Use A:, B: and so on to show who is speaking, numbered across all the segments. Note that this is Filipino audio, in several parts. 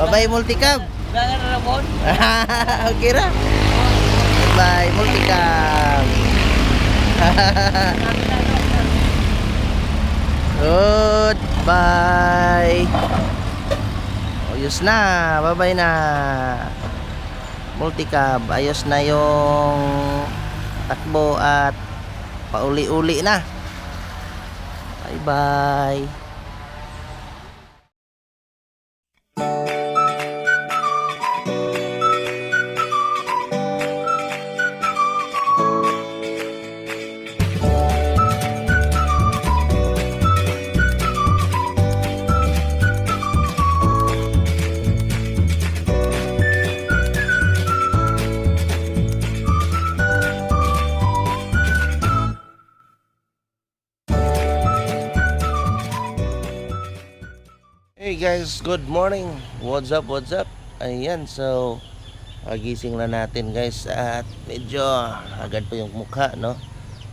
A: Bye-bye, multicab.
B: Gangan na ramon.
A: okay ra. Bye, multicab. Goodbye. Ayos na. Bye-bye na. Multicab. Ayos na yung takbo at pauli-uli na. Bye-bye. Guys, good morning. What's up, what's up? Ayan, so pagising na natin guys at medyo agad po yung mukha, no?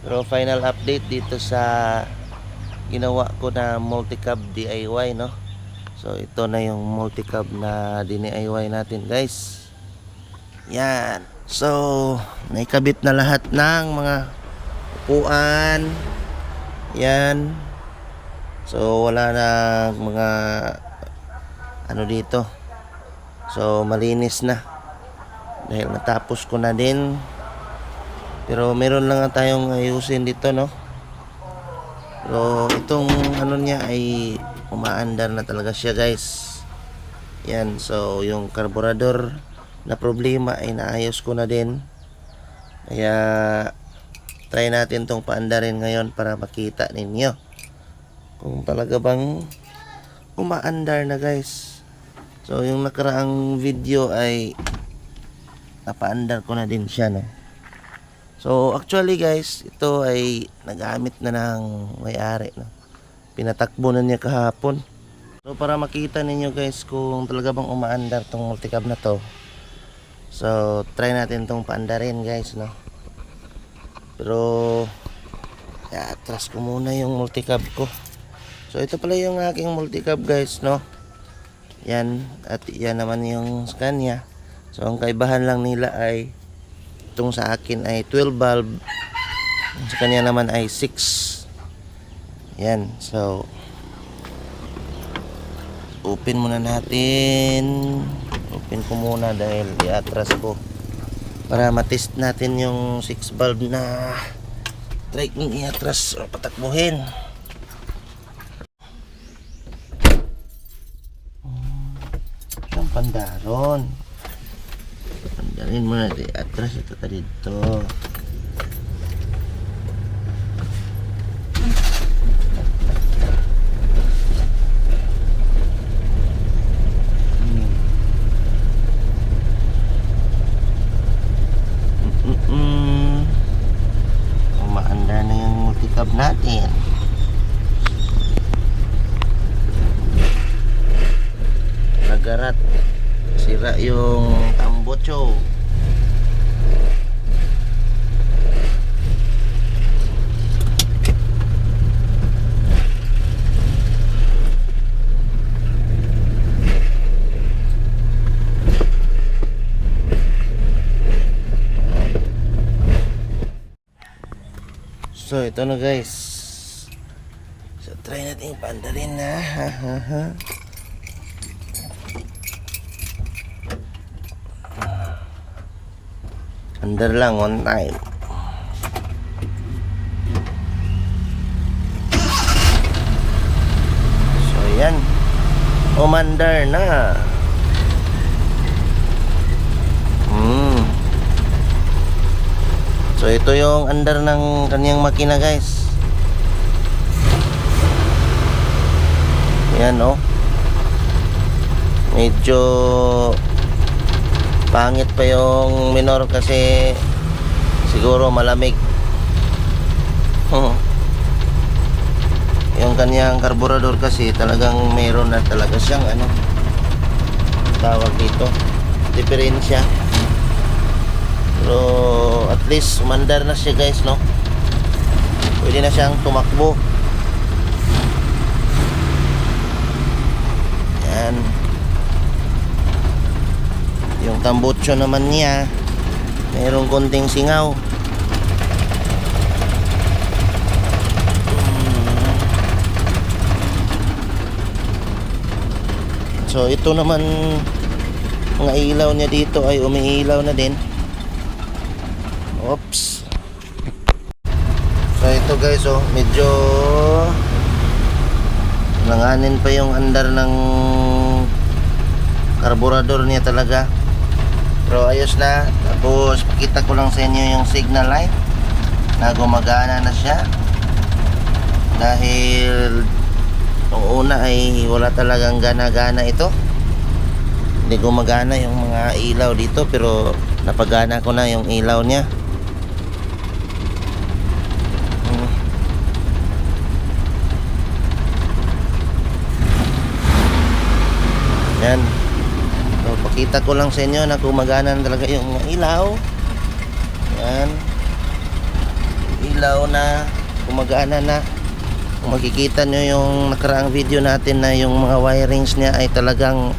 A: Pero final update dito sa ginawa ko na multicab DIY, no? So ito na yung multicab na DIY natin guys. Yan. So, naikabit na lahat ng mga upuan. Yan. So wala na mga ano dito. So malinis na. Dahil natapos ko na din. Pero meron lang tayong ayusin dito no. Pero itong ano niya ay umaandar na talaga siya guys. Yan, so yung carburetor na problema ay naayos ko na din. Kaya try natin tong paandarin ngayon para makita ninyo kung talaga bang umaandar na guys so yung nakaraang video ay napaandar ko na din siya no? So actually guys ito ay nagamit na ng may-ari no? Pinatakbo na niya kahapon. So para makita ninyo guys kung talaga bang umaandar tong multicab na to so try natin tong paandarin guys no? Pero atras ko muna yung multicab ko. So ito pala yung aking multicab guys no. Yan at yan naman yung Scania. So ang kaibahan lang nila ay itong sa akin ay 12 bulb. Sa kanya naman ay 6. Yan. So open muna natin. Open ko muna dahil i-atras ko para matest natin yung 6 bulb na try kong i-atras o patakbuhin. Pandaron. Pandarin mo na di atras ito ta dito. Hmm. Mm-mm. Umaandar na yung multicab natin. Nagarat sira yung tambocho So ito na guys. So try natin pandarin na. Ha ha ha Under lang one time. So yan. Umandar na. Hmm. So ito yung under ng kanyang makina guys. Yan oh. Medyo pangit pa yung minor kasi siguro malamig. Yung kanyang karburador kasi talagang meron na talaga siyang ano tawag dito diferensya. Pero at least umandar na siya guys no? Pwede na siyang tumakbo. Yan Yung tambucho naman niya, mayroong konting singaw. So ito naman mga ilaw niya dito ay umiilaw na din. Oops. So ito guys oh, medyo langanin pa yung andar ng karburador niya talaga. Pero ayos na. Tapos pakita ko lang sa inyo yung signal light na gumagana na siya. Dahil Nung una ay wala talagang gana-gana ito. Hindi gumagana yung mga ilaw dito pero napagana ko na yung ilaw niya. Yan. Pakita ko lang sa inyo na gumagana na talaga yung ilaw. Yan. Ilaw na gumagana na. Kung makikita nyo yung nakaraang video natin na yung mga wirings niya ay talagang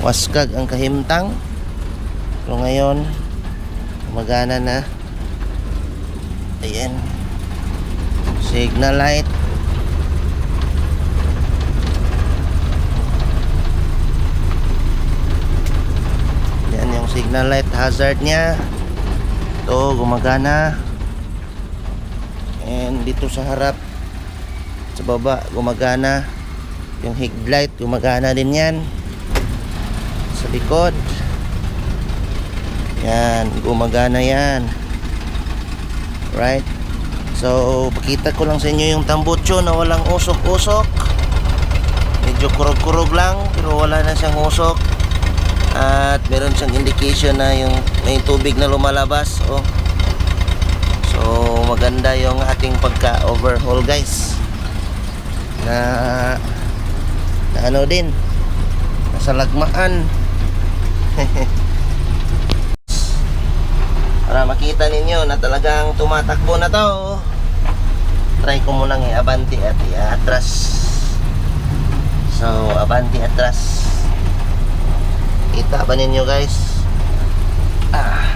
A: waskag ang kahimtang. So ngayon gumagana na. Ayan. Signal light signal light hazard niya. Ito gumagana. And dito sa harap sa baba gumagana. Yung headlight gumagana din yan. Sa likod. Yan gumagana yan. Right? So pakita ko lang sa inyo yung tambucho na walang usok-usok. Medyo kurog-kurog lang pero wala na siyang usok at meron siyang indication na yung may tubig na lumalabas oh. So maganda yung ating pagka overhaul guys. Na, na ano din nasa lagmaan. Para makita ninyo na talagang tumatakbo na to try ko munang i-abanti at i-atras. So abanti atras kita ba ninyo guys? Ah.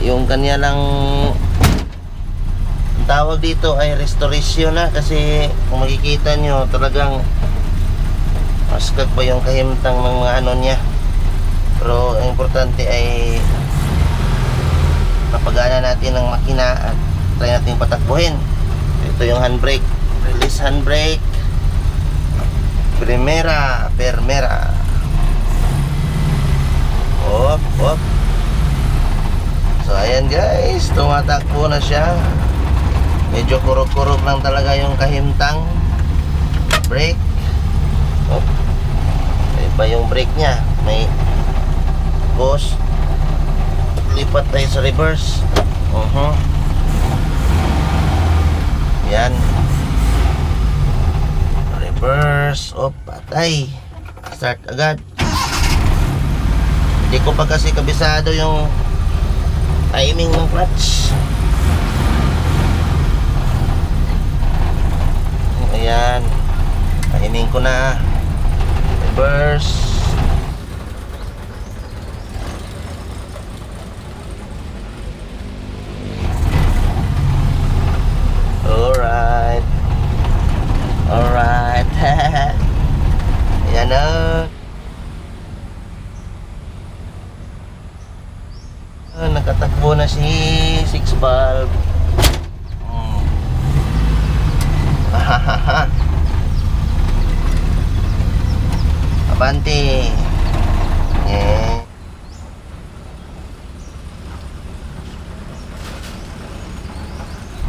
A: Yung kanya lang ang tawag dito ay restoration na kasi kung makikita nyo talagang maskag pa yung kahimtang ng mga ano niya. Pero ang importante ay napagana natin ng makina at try natin patakbuhin. Ito yung handbrake. Release handbrake. Primera permera op op. So ayan guys. Tumatakbo na siya. Medyo kurog-kurog lang talaga yung kahimtang brake. Oh. iba yung brake nya may ghost. Lipat tayo sa reverse. Uh yan reverse. Oh patay. Start agad hindi ko pa kasi kabisado yung timing ng clutch Ayan. Kainin ko na. Reverse. Alright. Alright. Ayan na. Ah, nakatakbo na si six valve. Hmm. Ahahaha. Abante. Yeah.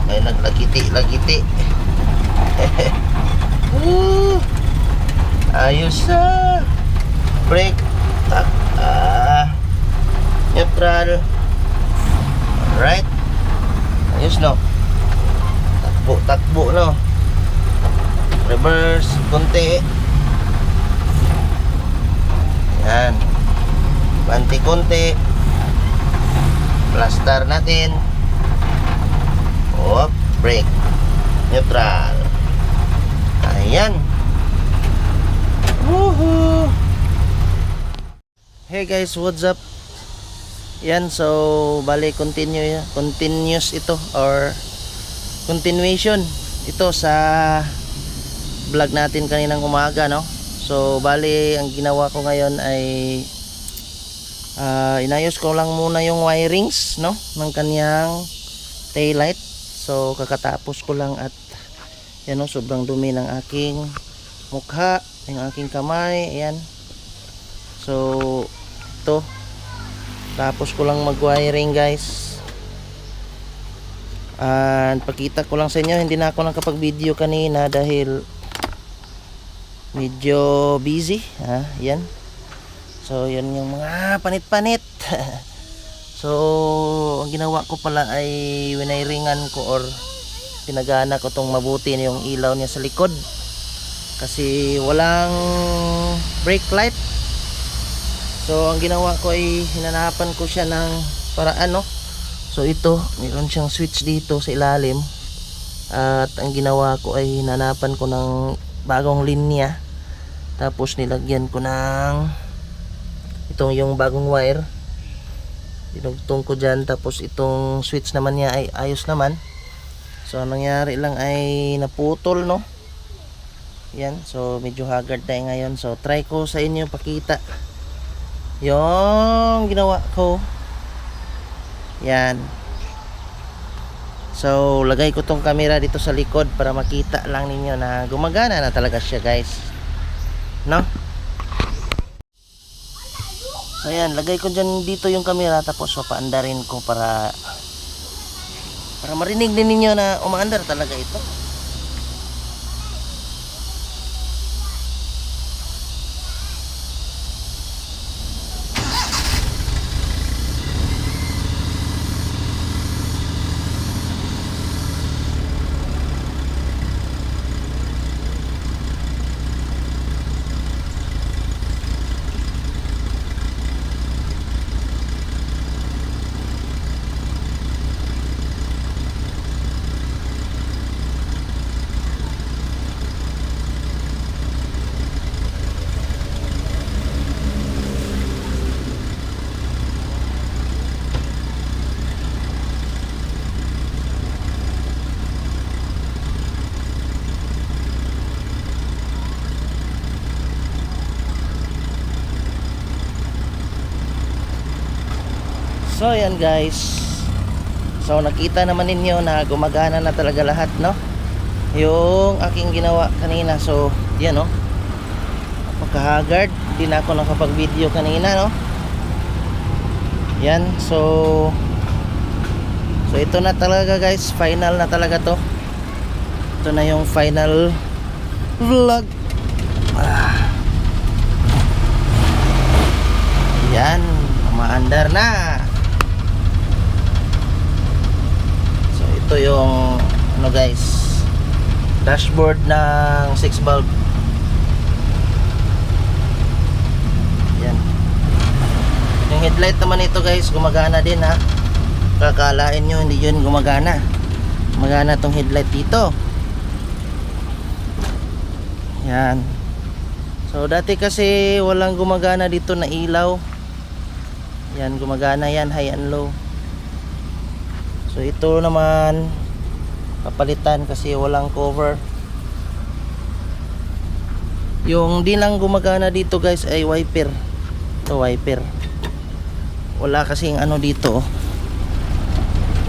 A: May naglagiti-lagiti. Woo! Ayos na. Brake. Tak. Ah. Neutral. Alright. Ayos no. Takbo, takbo no. Reverse, konti. Yan. Banti konti. Plaster natin. Op, brake. Neutral. Ayan. Woohoo! Hey guys, what's up? Yan, so bali continue continuous ito or continuation ito sa vlog natin kaninang umaga, no? So bali ang ginawa ko ngayon ay ah, inayos ko lang muna yung wirings, no, ng kanyang taillight. So kakatapos ko lang at yan, no, sobrang dumi ng aking mukha, yung aking kamay, ayan. So ito tapos ko lang mag-wiring guys. And pakita ko lang sa inyo, hindi na ako nakapag-video kanina dahil medyo busy. Ha? Yan. So, yan yung mga panit-panit. so, ang ginawa ko pala ay winairingan ko or pinagana ko tong mabuti yung ilaw niya sa likod. Kasi walang brake light So ang ginawa ko ay hinanapan ko siya ng paraan no. So ito, mayroon siyang switch dito sa ilalim. At ang ginawa ko ay hinanapan ko ng bagong linya. Tapos nilagyan ko ng itong yung bagong wire. Dinugtong ko dyan. Tapos itong switch naman niya ay ayos naman. So ang nangyari lang ay naputol no. Yan, so medyo haggard tayo ngayon. So try ko sa inyo pakita yung ginawa ko. Yan. So lagay ko tong camera dito sa likod para makita lang ninyo na gumagana na talaga siya guys. No? So yan. Lagay ko dyan dito yung camera tapos papaandarin ko para para marinig din ninyo na umaandar talaga ito So yan guys. So nakita naman ninyo na gumagana na talaga lahat no. Yung aking ginawa kanina. So yan no. Napaka-haggard. Hindi na ako nakapag-video kanina no. Yan. So So ito na talaga guys. Final na talaga to. Ito na yung final vlog. Ah. Yan. Umaandar na. So ito yung ano guys dashboard ng 6 bulb. Yan. Yung headlight naman ito guys gumagana din ha. Kakalain nyo hindi yun gumagana. Gumagana tong headlight dito. Yan. So dati kasi walang gumagana dito na ilaw. Yan gumagana yan high and low. So ito naman papalitan kasi walang cover. Yung di lang gumagana dito guys ay wiper. Ito wiper. Wala kasing ano dito. oh.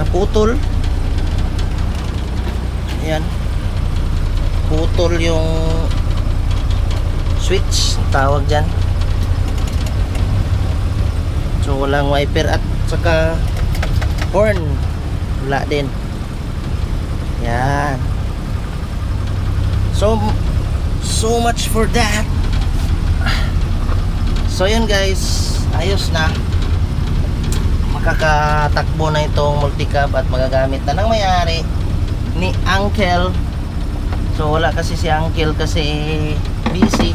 A: Naputol. Ayan. Putol yung switch tawag dyan. So walang wiper at saka horn wala din. Yan. So so much for that. So yun guys. Ayos na. Makakatakbo na itong multicab at magagamit na ng mayari ni Uncle. So wala kasi si Uncle kasi busy.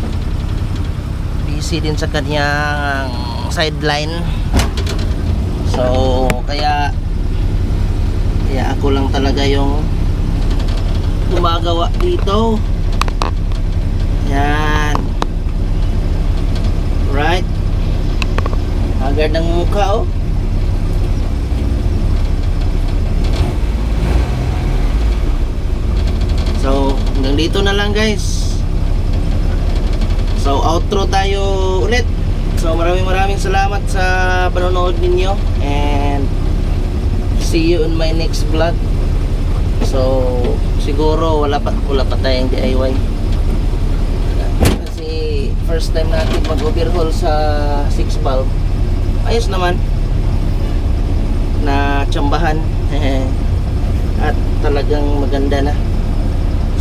A: Busy din sa kanyang sideline. So kaya kaya ako lang talaga yung gumagawa dito. Yan. Right. Agad ng mukha oh. So, hanggang dito na lang guys. So, outro tayo ulit. So, maraming maraming salamat sa panonood ninyo. And, see you in my next vlog. So, siguro wala pa, wala pa tayong DIY. Kasi, first time natin mag-overhaul sa 6 valve. Ayos naman. Na tsambahan. At talagang maganda na.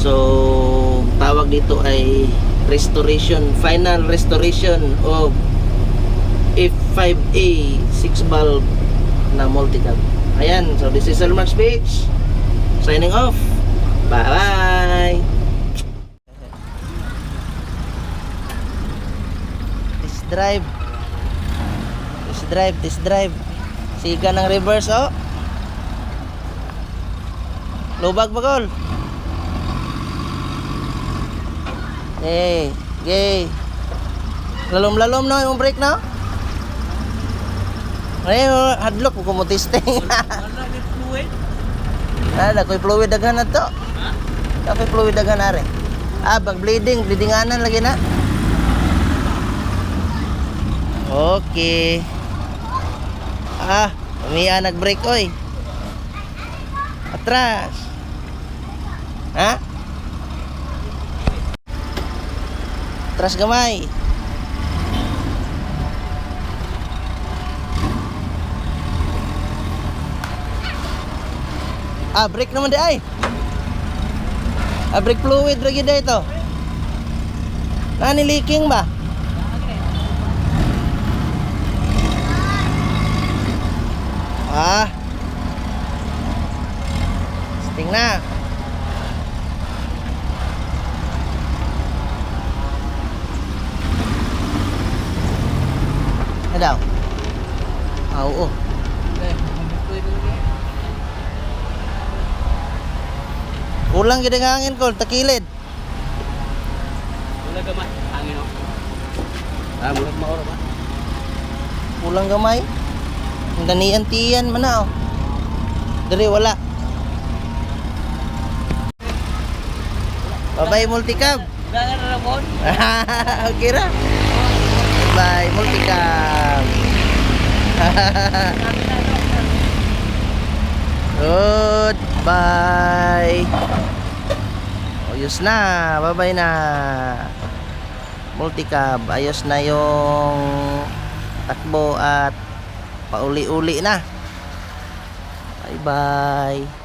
A: So, tawag dito ay restoration, final restoration of F5A 6 valve na multi-cab. Ayan, so this is Elmar's Beach. Signing off. Bye-bye. Test drive. Test drive, test drive. Siga ng reverse, oh. Lubag bagol. Hey, gay. Lalom-lalom na yung brake na. Ay, oh, hadlok ko mo testing.
B: Wala may fluid.
A: Ada koy fluid daghan na to. Ha? Koy fluid daghan rin. Ah, bag bleeding, bleedinganan lagi na. Okay. Ah, umiya nag-brake oy. Atras. Ha? Atras gamay. Ah, brake naman di ay. Ah, brake fluid lagi di ito. Nani leaking ba? Ah. Sting na. Ano daw? Ah, oo.
B: Okay, may fluid lagi.
A: Kulang gid ang hangin ko, takilid.
B: Wala gamat. Hangin o. Ah, murag maoro ba?
A: Kulang gamay. Ang ganian-tiyan man na oh. Dere wala. Bye-bye multicab. Okay ra. Bye multicab. Goodbye. Ayos na. Bye-bye na. Multicab. Ayos na yung takbo at pauli-uli na. Bye-bye.